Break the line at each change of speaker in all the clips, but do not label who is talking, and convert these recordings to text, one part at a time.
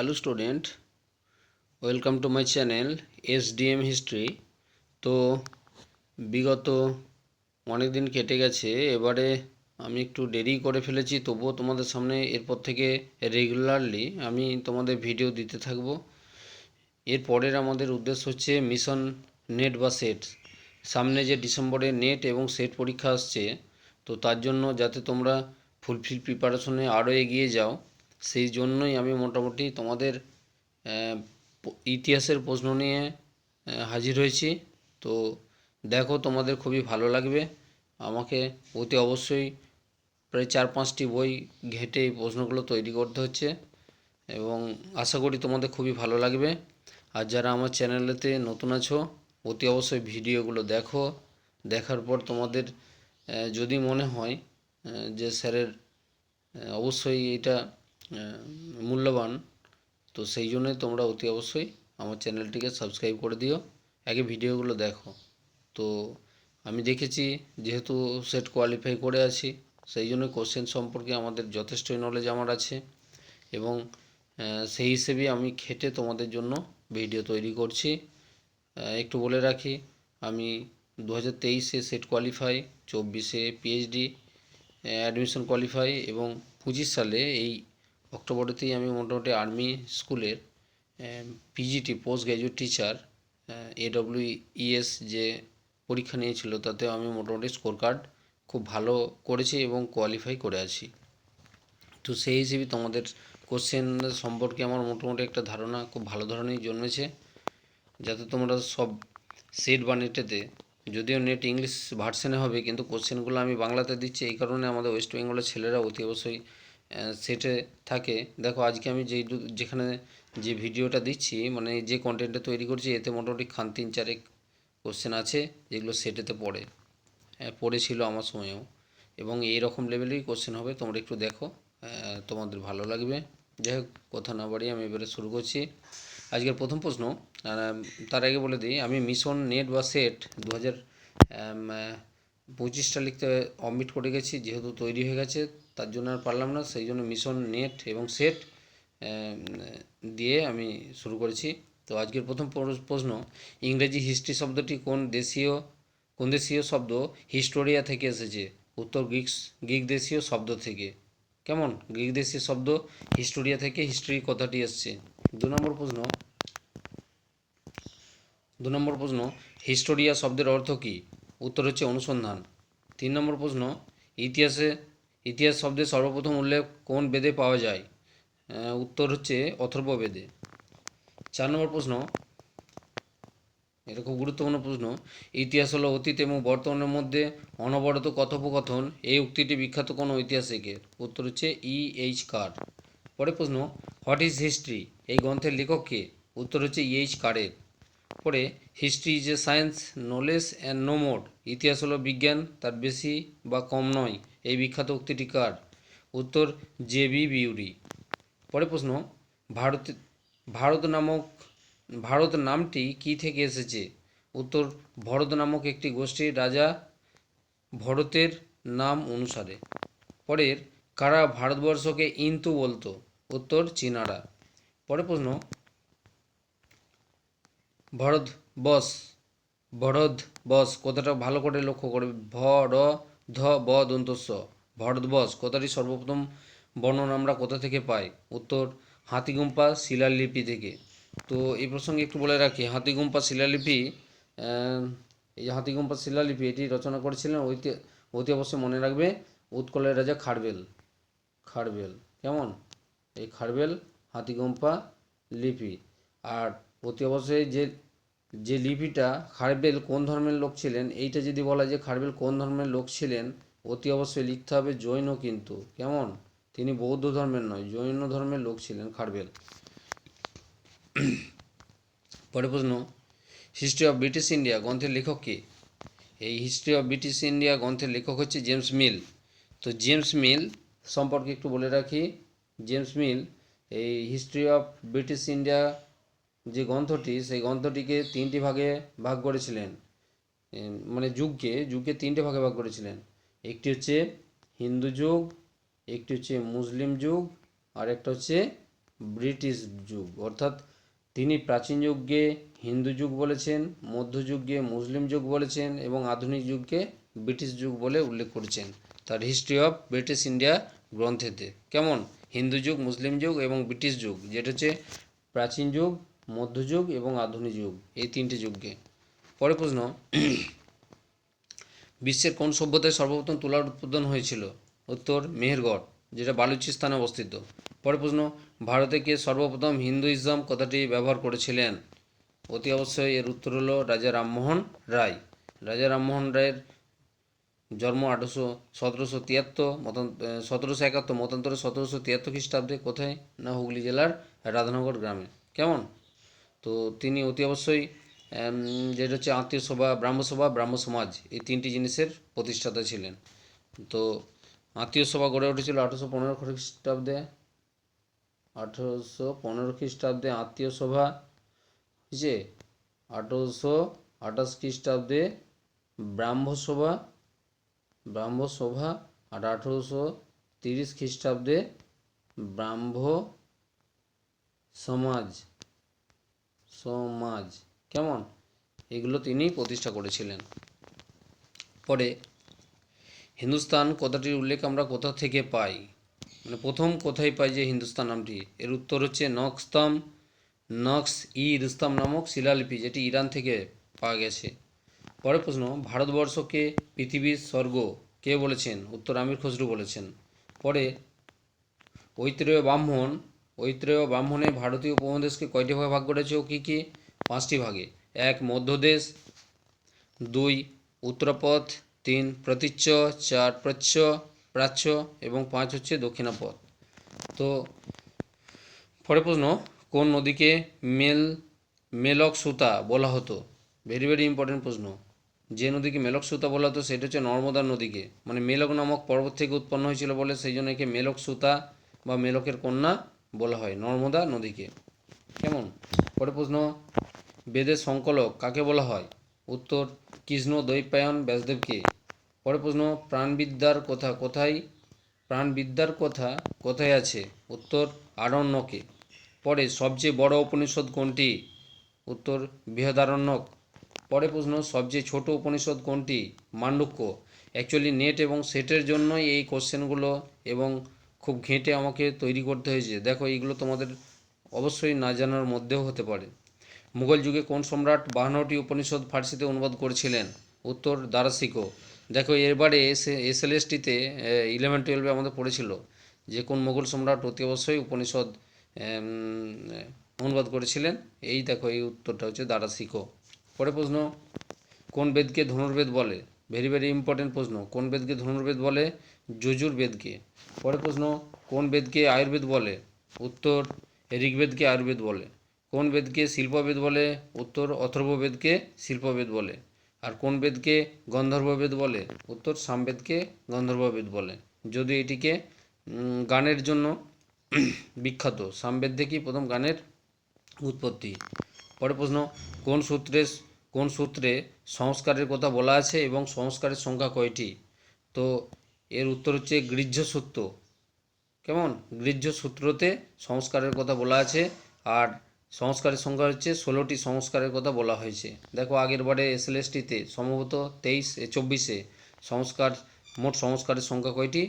Hello student welcome to my channel S DM history তো বিগত অনেক দিন কেটে গেছে, এবারে আমি একটু দেরি করে ফেলেছি, তবুও তোমাদের সামনে এরপর থেকে রেগুলারলি আমি তোমাদের ভিডিও দিতে থাকব। এর পরের আমাদের উদ্দেশ্য হচ্ছে মিশন নেট বা সেট সামনে যে ডিসেম্বরে নেট এবং সেট পরীক্ষা আসছে, তো তার জন্য যাতে তোমরা ফুলফিল প্রিপারেশনে আরও এগিয়ে যাও। সেই জন্যই আমি মোটামুটি তোমাদের ইতিহাসের প্রশ্ন নিয়ে হাজির হয়েছি। তো দেখো তোমাদের খুবই ভালো লাগবে। আমাকে অতি অবশ্যই প্রায় চার পাঁচটি বই ঘেঁটে এই প্রশ্নগুলো তৈরি করতে হচ্ছে এবং আশা করি তোমাদের খুবই ভালো লাগবে। আর যারা আমার চ্যানেলেতে নতুন আছো, অতি অবশ্যই ভিডিওগুলো দেখো। দেখার পর তোমাদের যদি মনে হয় যে স্যারের অবশ্যই এটা মূল্যবান। তো সেই জন্যই তোমরা অতি অবশ্যই আমার চ্যানেলটিকে সাবস্ক্রাইব করে দিও, আগে ভিডিওগুলো দেখো। তো আমি দেখেছি যেহেতু সেট কোয়ালিফাই করে আছি, সেই জন্য কোশ্চেন সম্পর্কে আমাদের যথেষ্টই নলেজ আমার আছে এবং সেই হিসেবেই আমি খেটে তোমাদের জন্য ভিডিও তৈরি করছি। একটু বলে রাখি, আমি দু হাজার তেইশে সেট কোয়ালিফাই চব্বিশে পিএইচডি অ্যাডমিশন কোয়ালিফাই এবং পঁচিশ সালে এই অক্টোবরেতেই আমি মোটামুটি আর্মি স্কুলের PGT post graduate teacher AW ES যে পরীক্ষা নিয়েছিল তাতে আমি মোটামুটি স্কোর কার্ড খুব ভালো করেছি এবং কোয়ালিফাই করে আছি। তো সেই হিসেবে তোমাদের কোশ্চেন সম্পর্কে আমার মোটামুটি একটা ধারণা খুব ভালো ধরনেরই জন্মেছে। যাতে তোমরা সব সেট বা নেটেতে যদিও নেট ইংলিশ ভার্সনে হবে, কিন্তু কোশ্চেনগুলো আমি বাংলাতে দিচ্ছি, এই কারণে আমাদের ওয়েস্ট বেঙ্গলের ছেলেরা অতি অবশ্যই সেটে থাকে। দেখো, আজকে আমি দু- যেখানে যে ভিডিওটা দিচ্ছি মানে যে কন্টেন্টটা তৈরি করছি, এতে মোটামুটি খান তিন চারেক কোশ্চেন আছে, যেগুলো সেটেতে পড়ে। হ্যাঁ পড়েছিল আমার সময়েও। এবং এই রকম লেভেলেরই কোশ্চেন হবে, তোমরা একটু দেখো। তোমাদের ভালো লাগবে। যাই হোক, কথা না বাড়িয়ে আমি এবারে শুরু করছি। আজকের প্রথম প্রশ্ন তার আগে বলে দিই, আমি মিশন নেট বা সেট দু হাজার পঁচিশটা লিখতে অমিট করে গেছি, যেহেতু তৈরি হয়ে গেছে তার জন্য আর পারলাম না, সেই জন্য মিশন নেট এবং সেট দিয়ে আমি শুরু করেছি। তো আজকের প্রথম প্রশ্ন, ইংরেজি হিস্ট্রি শব্দটি কোন দেশীয় কোন দেশীয় শব্দ হিস্টোরিয়া থেকে এসেছে? উত্তর গ্রিক গ্রিক দেশীয় শব্দ থেকে। কেমন? গ্রিক দেশীয় শব্দ হিস্টোরিয়া থেকে হিস্ট্রি কথাটি এসছে। দু নম্বর প্রশ্ন, দু নম্বর প্রশ্ন হিস্টোরিয়া শব্দের অর্থ কী? উত্তর হচ্ছে অনুসন্ধান। তিন নম্বর প্রশ্ন, ইতিহাসে ইতিহাস শব্দের সর্বপ্রথম উল্লেখ কোন বেদে পাওয়া যায়? উত্তর হচ্ছে অথর্ব বেদে চার নম্বর প্রশ্ন। এটা খুব গুরুত্বপূর্ণ প্রশ্ন। ইতিহাস হলো অতীত এবং বর্তমানের মধ্যে অনবরত কথোপকথন। এই উক্তিটি বিখ্যাত কোন ঐতিহাসিকের? উত্তর হচ্ছে ই এইচ কার। পরে প্রশ্ন, হোয়াট ইজ হিস্ট্রি? এই গ্রন্থের লেখক কে? উত্তর হচ্ছে ই এইচ কারের। পরে, history is a science, knowledge, and no mode ইতিহাস হলো বিজ্ঞান, তার বেশি বা কম নয়। এই বিখ্যাত উক্তিটি কার? উত্তর জে বি বিউরি। পরে প্রশ্ন, ভারত ভারত নামক, ভারত নামটি কি থেকে এসেছে? উত্তর, ভরত নামক একটি গোষ্ঠীর রাজা ভরতের নাম অনুসারে। পরের, কারা ভারতবর্ষকে ইন্তু বলতো? উত্তর, চীনারা। পরে প্রশ্ন, ভরত বস ভরত বস কথাটা ভালো করে লক্ষ্য করে ভ, র ধ, ব, দন্তস্ব। ভরতবশ কথাটি সর্বপ্রথম বর্ণনা আমরা কোথা থেকে পাই? উত্তর, হাতিগুম্পা শিলালিপি থেকে। তো এই প্রসঙ্গে একটু বলে রাখি, হাতিগুম্পা শিলালিপি এই হাতিগুম্পা শিলালিপি, এটি রচনা করেছিলেন ঐতি অতি অবশ্যই মনে রাখবে, উৎকলের রাজা খারবেল খারবেল কেমন? এই খারবেল হাতিগুম্পা লিপি। আর অতি অবশ্যই যে যে লিপিটা খারবেল কোন ধর্মের লোক ছিলেন, এইটা যদি বলা যে খারবেল কোন ধর্মের লোক ছিলেন, অতি অবশ্যই লিখতে হবে জৈন কিন্তু। কেমন? তিনি বৌদ্ধ ধর্মের নয়, জৈন ধর্মের লোক ছিলেন খারবেল। পরে প্রশ্ন হিস্ট্রি অফ ব্রিটিশ ইন্ডিয়া গ্রন্থের লেখক কে? এই হিস্ট্রি অফ ব্রিটিশ ইন্ডিয়া গ্রন্থের লেখক হচ্ছে জেমস মিল তো জেমস মিল সম্পর্কে একটু বলে রাখি জেমস মিল এই হিস্ট্রি অফ ব্রিটিশ ইন্ডিয়া যে গ্রন্থটি, সেই গ্রন্থটিকে তিনটি ভাগে ভাগ করেছিলেন। মানে যুগকে যুগকে তিনটে ভাগে ভাগ করেছিলেন। একটি হচ্ছে হিন্দু যুগ, একটি হচ্ছে মুসলিম যুগ, আর একটা হচ্ছে ব্রিটিশ যুগ। অর্থাৎ তিনি প্রাচীন যুগকে হিন্দু যুগ বলেছেন মধ্যযুগকে মুসলিম যুগ বলেছেন এবং আধুনিক যুগকে ব্রিটিশ যুগ বলে উল্লেখ করেছেন। তার হিস্ট্রি অফ ব্রিটিশ ইন্ডিয়া গ্রন্থেতে। কেমন? হিন্দু যুগ, মুসলিম যুগ এবং ব্রিটিশ যুগ। যেটা হচ্ছে প্রাচীন যুগ মধ্যযুগ এবং আধুনিক যুগ, এই তিনটে যুগকে। পরে প্রশ্ন, বিশ্বের কোন সভ্যতায় সর্বপ্রথম তুলার উৎপাদন হয়েছিল? উত্তর, মেহেরগড়, যেটা বালুচিস্তানে অবস্থিত। পরে প্রশ্ন, ভারতে কে সর্বপ্রথম হিন্দুইজম কথাটি ব্যবহার করেছিলেন? অতি অবশ্যই এর উত্তর হলো রাজা রামমোহন রায়। রাজা রামমোহন রায়ের জন্ম আঠারোশো সতেরোশো তিয়াত্তর, মতন সতেরোশো একাত্তর, মতান্তরে সতেরোশো তিয়াত্তর খ্রিস্টাব্দে কোথায়? না হুগলি জেলার রাধানগর গ্রামে। কেমন? তো তিনি অতি অবশ্যই যেটা হচ্ছে আত্মীয় সভা, ব্রাহ্ম সভা, ব্রাহ্ম সমাজ, এই তিনটি জিনিসের প্রতিষ্ঠাতা ছিলেন। তো আত্মীয় সভা গড়ে উঠেছিল আঠেরোশো পনেরো খ্রিস্টাব্দে, আঠারোশো পনেরো খ্রিস্টাব্দে আত্মীয় সভা হয়েছে আঠেরোশো আঠাশ খ্রিস্টাব্দে ব্রাহ্মসভা ব্রাহ্মসভা আর আঠেরোশো তিরিশ খ্রিস্টাব্দে ব্রাহ্ম সমাজ। সমাজ কেমন? এগুলো তিনি প্রতিষ্ঠা করেছিলেন। পরে, হিন্দুস্তান কথাটির উল্লেখ আমরা কোথা থেকে পাই? মানে প্রথম কোথায় পাই যে হিন্দুস্তান নামটি? এর উত্তর হচ্ছে নকস্তম, নক্স ই রুস্তাম নামক শিলালিপি, যেটি ইরান থেকে পাওয়া গেছে। পরের প্রশ্ন, ভারতবর্ষকে পৃথিবীর স্বর্গ কে বলেছেন? উত্তর আমির খসরু বলেছেন। পরে ঐতিহ্য ব্রাহ্মণ ঐত্রেয় ব্রাহ্মণে ভারতীয় উপমহাদেশকে কয়টি ভাগে ভাগ করেছে ও কী কী? পাঁচটি ভাগে। এক, মধ্যদেশ। দুই, উত্তরপথ। তিন, প্রতীচ্য। চার, প্রচ্ছ। প্রাচ্য। এবং পাঁচ হচ্ছে দক্ষিণাপথ। তো পরে প্রশ্ন, কোন নদীকে মেল মেলক সুতা বলা হতো? ভেরি ভেরি ইম্পর্টেন্ট প্রশ্ন। যে নদীকে মেলক সুতা বলা হতো, সেটা হচ্ছে নর্মদা নদীকে। মানে মেলক নামক পর্বত থেকে উৎপন্ন হয়েছিল বলে, সেই জন্য একে মেলক সুতা বা মেলকের কন্যা বলা হয়, নর্মদা নদীকে। কেমন? পরে প্রশ্ন, বেদের সংকলক কাকে বলা হয়? উত্তর, কৃষ্ণ দ্বৈপায়ন ব্যাসদেবকে। পরে প্রশ্ন, প্রাণবিদ্যার কথা কোথায়? প্রাণবিদ্যার কথা কোথায় আছে? উত্তর, আরণ্যকে। পরে সবচেয়ে বড় উপনিষদ কোনটি? উত্তর, বৃহদারণ্যক। পরে প্রশ্ন, সবচেয়ে ছোট উপনিষদ কোনটি? মান্ডুক্য। অ্যাকচুয়ালি নেট এবং সেটের জন্যই এই কোশ্চেনগুলো এবং খুব ঘেঁটে আমাকে তৈরি করতে হয়েছে। দেখো, এইগুলো তোমাদের অবশ্যই না জানার মধ্যেও হতে পারে। মুঘল যুগে কোন সম্রাট বাহান্নটি উপনিষদ ফার্সিতে অনুবাদ করেছিলেন? উত্তর, দারাসিকো। দেখো, এরবারে এসে এসএলএসটিতে ইলেভেন টুয়েলভে আমাদের পড়েছিল যে কোন মুঘল সম্রাট অতি অবশ্যই উপনিষদ অনুবাদ করেছিলেন। এই দেখো, এই উত্তরটা হচ্ছে দারাসিকো। পরে প্রশ্ন, কোন বেদকে ধনুর্বেদ বলে? ভেরি ভেরি ইম্পর্টেন্ট প্রশ্ন। কোন বেদকে ধনুর্বেদ বলে? যজুর বেদকে পরে প্রশ্ন, কোন বেদকে আয়ুর্বেদ বলে? উত্তর, ঋগ্বেদকে আয়ুর্বেদ বলে। কোন বেদকে শিল্পবেদ বলে? উত্তর, অথর্ববেদকে শিল্পবেদ বলে। আর কোন বেদকে গন্ধর্ববেদ বলে? উত্তর, সামবেদকে গন্ধর্ববেদ বলে। যদি এটিকে গানের জন্য বিখ্যাত। সামবেদ থেকেই প্রথম গানের উৎপত্তি। পরে প্রশ্ন, কোন সূত্রে কোন সূত্রে সংস্কারের কথা বলা আছে এবং সংস্কারের সংখ্যা কয়টি? তো এর উত্তর হচ্ছে গৃহ্য সূত্র কেমন? গৃহ্য সূত্রতে সংস্কারের কথা বলা আছে আর সংস্কারের সংখ্যা হচ্ছে ষোলোটি সংস্কারের কথা বলা হয়েছে। দেখো আগের বারে এসএলএসটিতে, সম্ভবত তেইশ চব্বিশে সংস্কার, মোট সংস্কারের সংখ্যা কয়টি?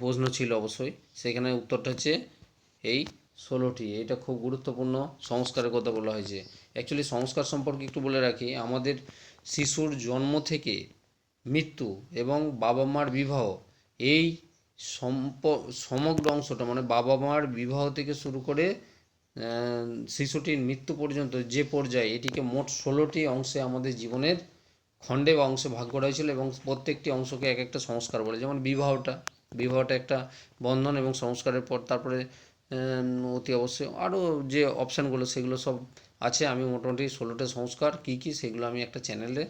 প্রশ্ন ছিল অবশ্যই। সেখানে উত্তরটা হচ্ছে এই ষোলোটি। এটা খুব গুরুত্বপূর্ণ সংস্কারের কথা বলা হয়েছে। অ্যাকচুয়ালি সংস্কার সম্পর্কে একটু বলে রাখি, আমাদের শিশুর জন্ম থেকে মৃত্যু এবং বাবা মার বিবাহ, এই সমগ্র অংশটা মানে বাবা মার বিবাহ থেকে শুরু করে শিশুটির মৃত্যু পর্যন্ত যে পর্যায়ে, এটিকে মোট ষোলোটি অংশে আমাদের জীবনের খণ্ডে বা অংশে ভাগ করা হয়েছিল এবং প্রত্যেকটি অংশকে এক একটা সংস্কার বলে, যেমন বিবাহটা বিবাহটা একটা বন্ধন এবং সংস্কারের পর তারপরে অতি অবশ্যই আরও যে অপশানগুলো সেগুলো সব আছে। আমি মোটামুটি ষোলোটা সংস্কার, কী কী সেগুলো আমি একটা চ্যানেলে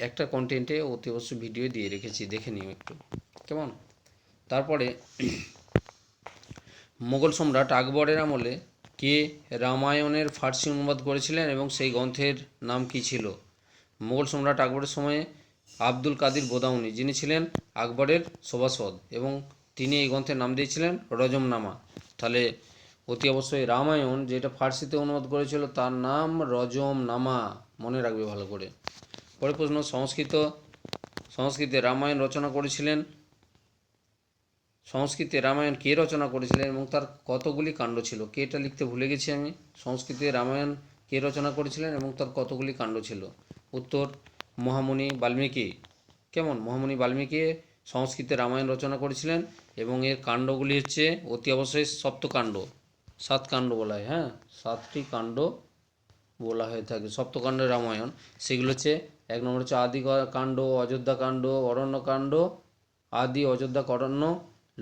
একটা কন্টেন্টে অতি অবশ্যই ভিডিও দিয়ে রেখেছি, দেখে নিও একটু। কেমন? তারপরে মোগল সম্রাট আকবরের আমলে কে রামায়ণের ফার্সি অনুবাদ করেছিলেন এবং সেই গ্রন্থের নাম কী ছিল? মোগল সম্রাট আকবরের সময়ে আব্দুল কাদির বোদাউনি যিনি ছিলেন আকবরের সভাসদ এবং তিনি এই গ্রন্থের নাম দিয়েছিলেন রজমনামা। তাহলে অতি অবশ্যই রামায়ণ যেটা ফার্সিতে অনুবাদ করেছিল, তার নাম রজমনামা। মনে রাখবে ভালো করে। পরে প্রশ্ন সংস্কৃত, সংস্কৃতে রামায়ণ রচনা করেছিলেন। সংস্কৃতে রামায়ণ কে রচনা করেছিলেন এবং তার কতগুলি কাণ্ড ছিল? কে এটা লিখতে ভুলে গেছি আমি। সংস্কৃতে রামায়ণ কে রচনা করেছিলেন এবং তার কতগুলি কাণ্ড ছিল? উত্তর মহামুনি বাল্মীকি। কেমন? মহামুনি বাল্মীকি সংস্কৃতে রামায়ণ রচনা করেছিলেন এবং এর কাণ্ডগুলি হচ্ছে অতি অবশ্যই সপ্তকাণ্ড। সাত কাণ্ড বলা হয় হ্যাঁ? সাতটি কাণ্ড বলা হয়ে থাকে। সপ্তকাণ্ডের রামায়ণ। সেগুলো হচ্ছে এক নম্বর হচ্ছে আদি কাণ্ড, অযোধ্যা কাণ্ড অরণ্যকাণ্ড আদি, অযোধ্যা অরণ্য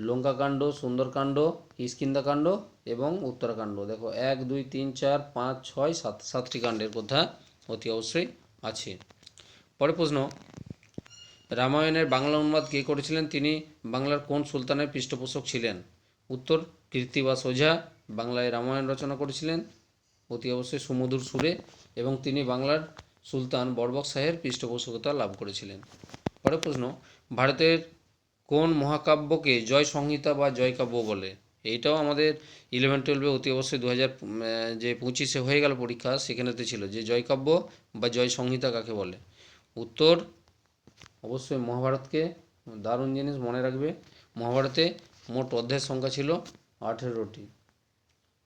লঙ্কাকাণ্ড সুন্দরকাণ্ড কিষ্কিন্ধাকাণ্ড এবং উত্তরাকাণ্ড দেখো, এক, দুই, তিন, চার, পাঁচ, ছয়, সাত, সাতটি কাণ্ডের কথা অতি অবশ্যই আছে। পরে প্রশ্ন, রামায়ণের বাংলা অনুবাদ কে করেছিলেন? তিনি বাংলার কোন সুলতানের পৃষ্ঠপোষক ছিলেন? উত্তর কীর্তিবাস ওঝা বাংলায় রামায়ণ রচনা করেছিলেন। অতি অবশ্যই সুমধুর সুরে এবং তিনি বাংলার সুলতান বরবক শাহের পৃষ্ঠপোষকতা লাভ করেছিলেন। পরের প্রশ্ন, ভারতের কোন মহাকাব্যকে জয় সংহিতা বা জয় কাব্য বলে? এইটাও আমাদের ইলেভেন টুয়েলভে অতি অবশ্যই দু হাজার যে পঁচিশে হয়ে গেল পরীক্ষা সেখানেতে ছিল যে জয় কাব্য বা জয় সংহিতা কাকে বলে? উত্তর, অবশ্যই মহাভারতকে দারুণ জিনিস মনে রাখবে। মহাভারতে মোট অধ্যায়ের সংখ্যা ছিল আঠেরোটি।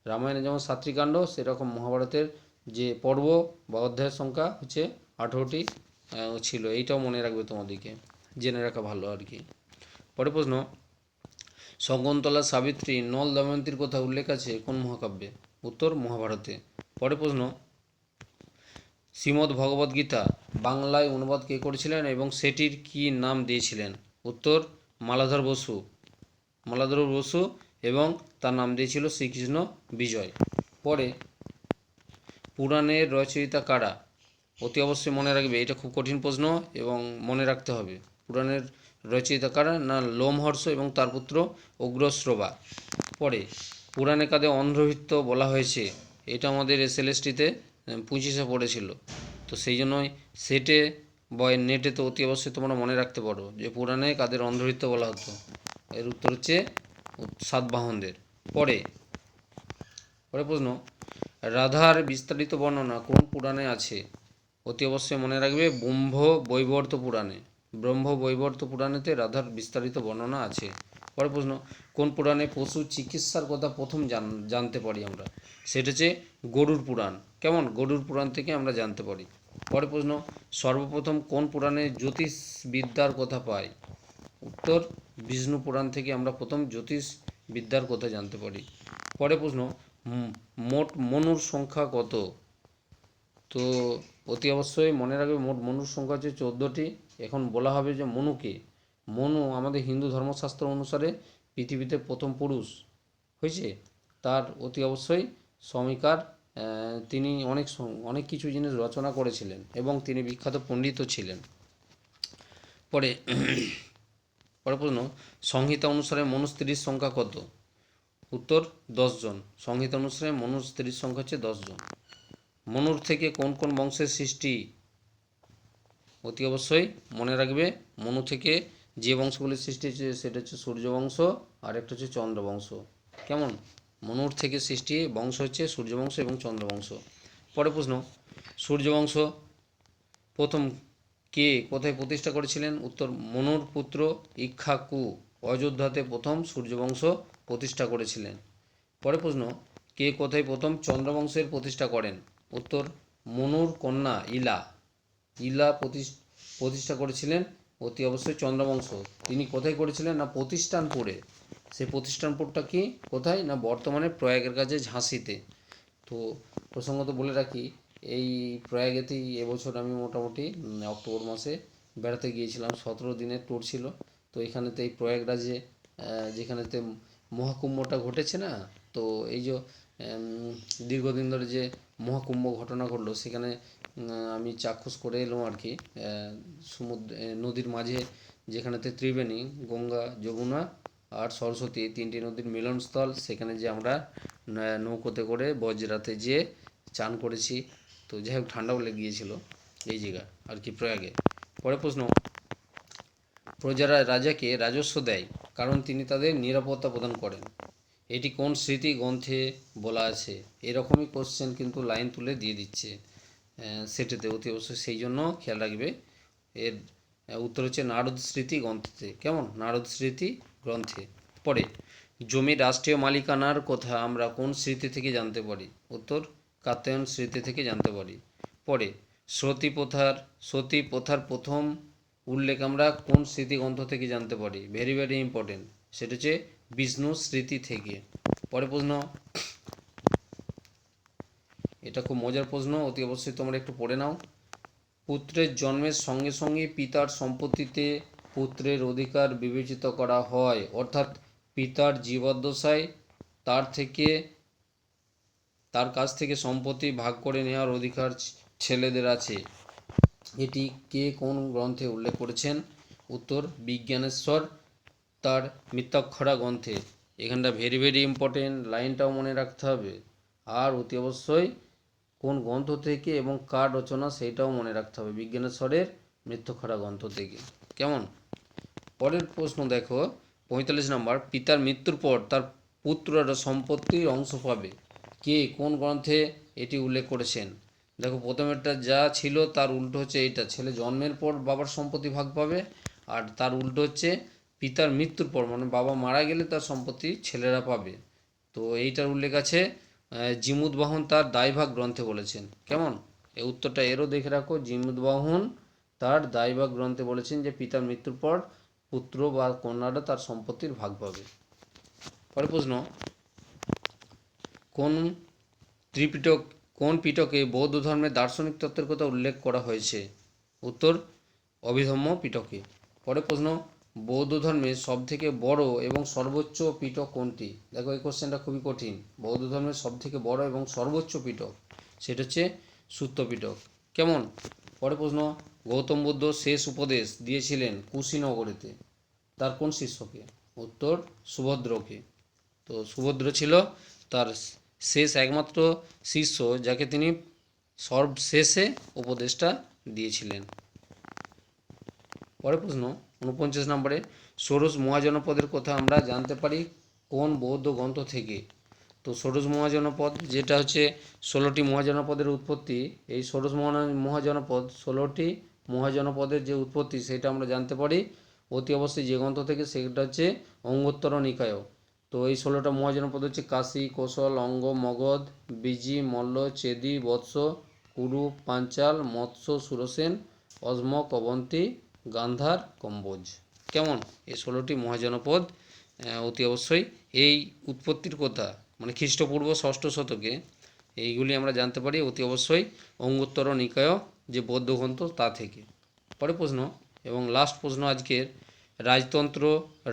রামায়ণে যেমন সাতটি কাণ্ড সেরকম মহাভারতের যে পর্ব বা অধ্যায়ের সংখ্যা হচ্ছে আঠেরোটি ছিল। এইটাও মনে রাখবে তোমাদেরকে। জেনে রাখা ভালো আর কি। পরে প্রশ্ন শকুন্তলা সাবিত্রী নল দময়ন্তীর কথা উল্লেখ আছে কোন মহাকাব্যে? উত্তর, মহাভারতে। পরে প্রশ্ন, শ্রীমদ্ ভগবদ্ গীতা বাংলায় অনুবাদ কে করেছিলেন এবং সেটির কি নাম দিয়েছিলেন? উত্তর, মালাধর বসু। মালাধর বসু এবং তার নাম দিয়েছিল শ্রীকৃষ্ণ বিজয়। পরে পুরাণের রচয়িতা কারা? অতি অবশ্যই মনে রাখবে, এটা খুব কঠিন প্রশ্ন এবং মনে রাখতে হবে। পুরাণের রচয়িতা কারা? না, লোমহর্ষ এবং তার পুত্র উগ্রশ্রবা পরে, পুরাণে কাদের অন্ধ্রভৃত্ত বলা হয়েছে, এটা আমাদের এসএলএসটিতে পঁচিশে পড়েছিল। তো সেই জন্যই সেটে বা নেটে তো অতি অবশ্যই তোমরা মনে রাখতে পারো যে পুরাণে কাদের অন্ধ্রভৃত্ত বলা হতো। এর উত্তর হচ্ছে সাতবাহনদের পরে পরে প্রশ্ন রাধার বিস্তারিত বর্ণনা কোন পুরাণে আছে? অতি অবশ্যই মনে রাখবে, ব্রহ্ম বৈবর্ত পুরাণে। ব্রহ্ম বৈবর্ত পুরাণেতে রাধার বিস্তারিত বর্ণনা আছে। পরে প্রশ্ন, কোন পুরাণে পশু চিকিৎসার কথা প্রথম জান, জানতে পারি আমরা? সেটা হচ্ছে গরুর পুরাণ। কেমন? গরুর পুরাণ থেকে আমরা জানতে পারি। পরে প্রশ্ন, সর্বপ্রথম কোন পুরাণে জ্যোতিষ বিদ্যার কথা পাই? উত্তর, বিষ্ণু পুরাণ থেকে আমরা প্রথম জ্যোতিষ বিদ্যার কথা জানতে পারি। পরে প্রশ্ন মোট মনুর সংখ্যা কত? তো অতি অবশ্যই মনে রাখবে মোট মনুর সংখ্যা হচ্ছে চোদ্দোটি। এখন বলা হবে যে মনুকে মনু আমাদের হিন্দু ধর্মশাস্ত্র অনুসারে পৃথিবীতে প্রথম পুরুষ। হয়েছে? তার অতি অবশ্যই আহ, তিনি অনেক অনেক কিছু জিনিস রচনা করেছিলেন এবং তিনি বিখ্যাত পণ্ডিতও ছিলেন। পরে পরে প্রশ্ন সংহিতা অনুসারে মনু স্ত্রীর সংখ্যা কত? উত্তর দশজন সংহিতা অনুসারে মনু স্ত্রীর সংখ্যা হচ্ছে দশজন মনুর থেকে কোন কোন বংশের সৃষ্টি? অতি অবশ্যই মনে রাখবে, মনু থেকে যে বংশগুলির সৃষ্টি হচ্ছে, সেটা হচ্ছে সূর্যবংশ আর একটা হচ্ছে চন্দ্রবংশ কেমন? মনুর থেকে সৃষ্টি বংশ হচ্ছে সূর্যবংশ এবং চন্দ্রবংশ পরে প্রশ্ন সূর্যবংশ প্রথম কে কোথায় প্রতিষ্ঠা করেছিলেন? উত্তর, মনুর পুত্র ইক্ষাকু। অযোধ্যাতে প্রথম সূর্যবংশ প্রতিষ্ঠা করেছিলেন। পরে প্রশ্ন, কে কোথায় প্রথম চন্দ্রবংশের প্রতিষ্ঠা করেন? উত্তর, মনুর কন্যা ইলা। ইলা প্রতিষ্ঠা করেছিলেন অতি অবশ্যই চন্দ্রবংশ। তিনি কোথায় করেছিলেন না প্রতিষ্ঠানপুরে? সেই প্রতিষ্ঠানপুরটা কি? কোথায়? না বর্তমানে প্রয়াগের কাছে ঝাঁসিতে? তো প্রসঙ্গত বলে রাখি, এই প্রয়াগেতেই এবছর আমি মোটামুটি অক্টোবর মাসে বেড়াতে গিয়েছিলাম। সতেরো দিনের ট্যুর ছিল। তো এখানেতে এই প্রয়াগরাজে যেখানেতে মহাকুম্ভটা ঘটেছে না? তো এই যে দীর্ঘদিন ধরে যে মহাকুম্ভ ঘটনা ঘটলো, সেখানে আমি চাক্ষুষ করে এলাম আর কি সমুদ্র নদীর মাঝে, যেখানেতে ত্রিবেণী, গঙ্গা, যমুনা আর সরস্বতী তিনটি নদীর মিলনস্থল, সেখানে যে আমরা নৌকোতে করে বজ্রাতে যেয়ে চান করেছি। তো যাই হোক, ঠান্ডাও লেগে গিয়েছিল এই জায়গা আর কি প্রয়াগে। পরে প্রশ্ন, প্রজারা রাজাকে রাজস্ব দেয়? কারণ তিনি তাদের নিরাপত্তা প্রদান করেন। এটি কোন স্মৃতি গ্রন্থে বলা আছে? এরকমই কোশ্চেন কিন্তু লাইন তুলে দিয়ে দিচ্ছে সেটেতে। অতি অবশ্যই সেই জন্য খেয়াল রাখবে। এর উত্তর হচ্ছে নারদ স্মৃতি গ্রন্থে কেমন? নারদ স্মৃতি গ্রন্থে। পরে জমি রাষ্ট্রীয় মালিকানার কথা আমরা কোন স্মৃতি থেকে জানতে পারি? উত্তর, কাত্যায়ন স্মৃতি থেকে জানতে পারি। পরে সতী প্রথার সতী প্রথার প্রথম উল্লেখ আমরা কোন স্মৃতিগ্রন্থ থেকে জানতে পারি? ভেরি ভেরি ইম্পর্টেন্ট সেটা হচ্ছে বিষ্ণু স্মৃতি থেকে। পরে প্রশ্ন। এটা খুব মজার প্রশ্ন, অতি অবশ্যই তোমরা একটু পড়ে নাও। পুত্রের জন্মের সঙ্গে সঙ্গে পিতার সম্পত্তিতে পুত্রের অধিকার বিবেচিত করা হয়। অর্থাৎ পিতার জীবদ্দশায় তার থেকে, তার কাছ থেকে সম্পত্তি ভাগ করে নেওয়ার অধিকার ছেলেদের আছে। এটি কে কোন গ্রন্থে উল্লেখ করেছেন? উত্তর, বিজ্ঞানেশ্বর, তার মিত্যাক্ষরা গ্রন্থে। এখানটা ভেরি ভেরি ইম্পর্টেন্ট লাইনটাও মনে রাখতে হবে। আর অতি অবশ্যই কোন গ্রন্থ থেকে এবং কার রচনা সেইটাও মনে রাখতে হবে, বিজ্ঞানেশ্বরের মৃত্যুখরা গ্রন্থ থেকে। কেমন? পরের প্রশ্ন দেখো, পঁয়তাল্লিশ নম্বর, পিতার মৃত্যুর পর তার পুত্ররা সম্পত্তির অংশ পাবে। কে কোন গ্রন্থে এটি উল্লেখ করেছেন? দেখো, প্রথমেরটা যা ছিল তার উল্টো হচ্ছে এইটা। ছেলে জন্মের পর বাবার সম্পত্তি ভাগ পাবে, আর তার উল্টো হচ্ছে পিতার মৃত্যুর পর মানে বাবা মারা গেলে তার সম্পত্তি ছেলেরা পাবে। তো এইটার উল্লেখ আছে জিমুদবাহন তার দায়ভাগ গ্রন্থে বলেছেন। কেমন? এই উত্তরটা এরও দেখে রাখো জিমুদবাহন তার দায়ভাগ গ্রন্থে বলেছেন যে পিতার মৃত্যুর পর পুত্র বা কন্যারা তার সম্পত্তির ভাগ পাবে। পরে প্রশ্ন, কোন ত্রিপিটক কোন পিটকে বৌদ্ধ ধর্মের দার্শনিক তত্ত্বের কথা উল্লেখ করা হয়েছে? উত্তর অভিধম্ম পিটকে পরে প্রশ্ন, বৌদ্ধ ধর্মের সবথেকে বড় এবং সর্বোচ্চ পিটক কোনটি? দেখো, এই কোশ্চেনটা খুবই কঠিন। বৌদ্ধ ধর্মের সবথেকে বড় এবং সর্বোচ্চ পিটক সেটা হচ্ছে সূত্র পিটক কেমন? পরে প্রশ্ন, গৌতম বুদ্ধ শেষ উপদেশ দিয়েছিলেন কুশীনগরেতে। তার কোন শিষ্যকে? উত্তর, সুভদ্রকে। তো সুভদ্র ছিল তার শেষ একমাত্র শিষ্য যাকে তিনি সর্বশেষে উপদেশটা দিয়েছিলেন। পরের প্রশ্ন উনপঞ্চাশ নম্বরে, ষোড়শ মহাজনপদের কথা আমরা জানতে পারি কোন বৌদ্ধ গ্রন্থ থেকে? তো ষোড়শ মহাজনপদ যেটা হচ্ছে ষোলোটি মহাজনপদের উৎপত্তি, এই ষোড়শ মহা- মহাজনপদ, ষোলোটি মহাজনপদের যে উৎপত্তি, সেটা আমরা জানতে পারি। অতি অবশ্যই যে গ্রন্থ থেকে, সেটা হচ্ছে অঙ্গোত্তর নিকায়। তো এই ষোলোটা মহাজনপদ হচ্ছে কাশী, কৌশল, অঙ্গ, মগধ, বিজি, মল্ল, চেদি, বৎস, কুরু, পাঞ্চাল, মৎস্য, সুরসেন, অজমক, অবন্তী, গান্ধার, কম্বোজ। কেমন? এই ষোলোটি মহাজনপদ অতি অবশ্যই এই উৎপত্তির কথা মানে খ্রিস্টপূর্ব ষষ্ঠ শতকে এইগুলি আমরা জানতে পারি, অতি অবশ্যই অঙ্গোত্তর, নিকায়, যে বৌদ্ধ গ্রন্থ, তা থেকে। পরে প্রশ্ন এবং লাস্ট প্রশ্ন আজকের রাজতন্ত্র,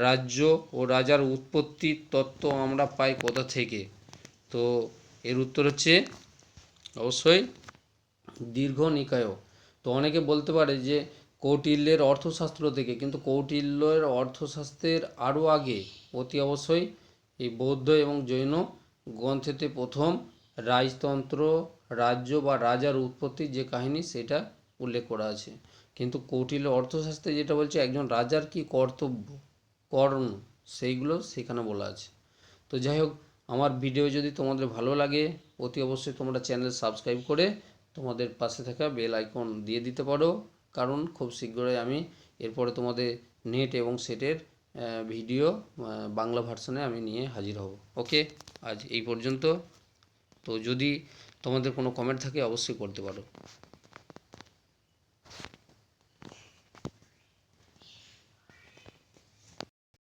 রাজ্য ও রাজার উৎপত্তির তত্ত্ব আমরা পাই কোথা থেকে? তো এর উত্তর হচ্ছে অবশ্যই দীর্ঘ নিকায়। তো অনেকে বলতে পারে যে কৌটিল্যের অর্থশাস্ত্র থেকে, কিন্তু কৌটিল্যের অর্থশাস্ত্রের আরও আগে অতি অবশ্যই এই বৌদ্ধ এবং জৈন গ্রন্থেতে প্রথম রাজতন্ত্র, রাজ্য বা রাজার উৎপত্তির যে কাহিনী, সেটা উল্লেখ করা আছে। কিন্তু কৌটিল্য অর্থশাস্ত্রে যেটা বলছে, একজন রাজার কি কর্তব্য? করণ সেইগুলো সেখানে বলা আছে। তো যাই হোক, আমার ভিডিও যদি তোমাদের ভালো লাগে, অতি অবশ্যই তোমরা চ্যানেল সাবস্ক্রাইব করে তোমাদের পাশে থাকা বেল আইকন দিয়ে দিতে পারো। কারণ খুব শীঘ্রই আমি এরপরে তোমাদের নেট এবং সেটের ভিডিও বাংলা ভার্সনে আমি নিয়ে হাজির হব। ওকে? আজ এই পর্যন্ত। তো যদি তোমাদের কোনো কমেন্ট থাকে, অবশ্যই করতে পারো।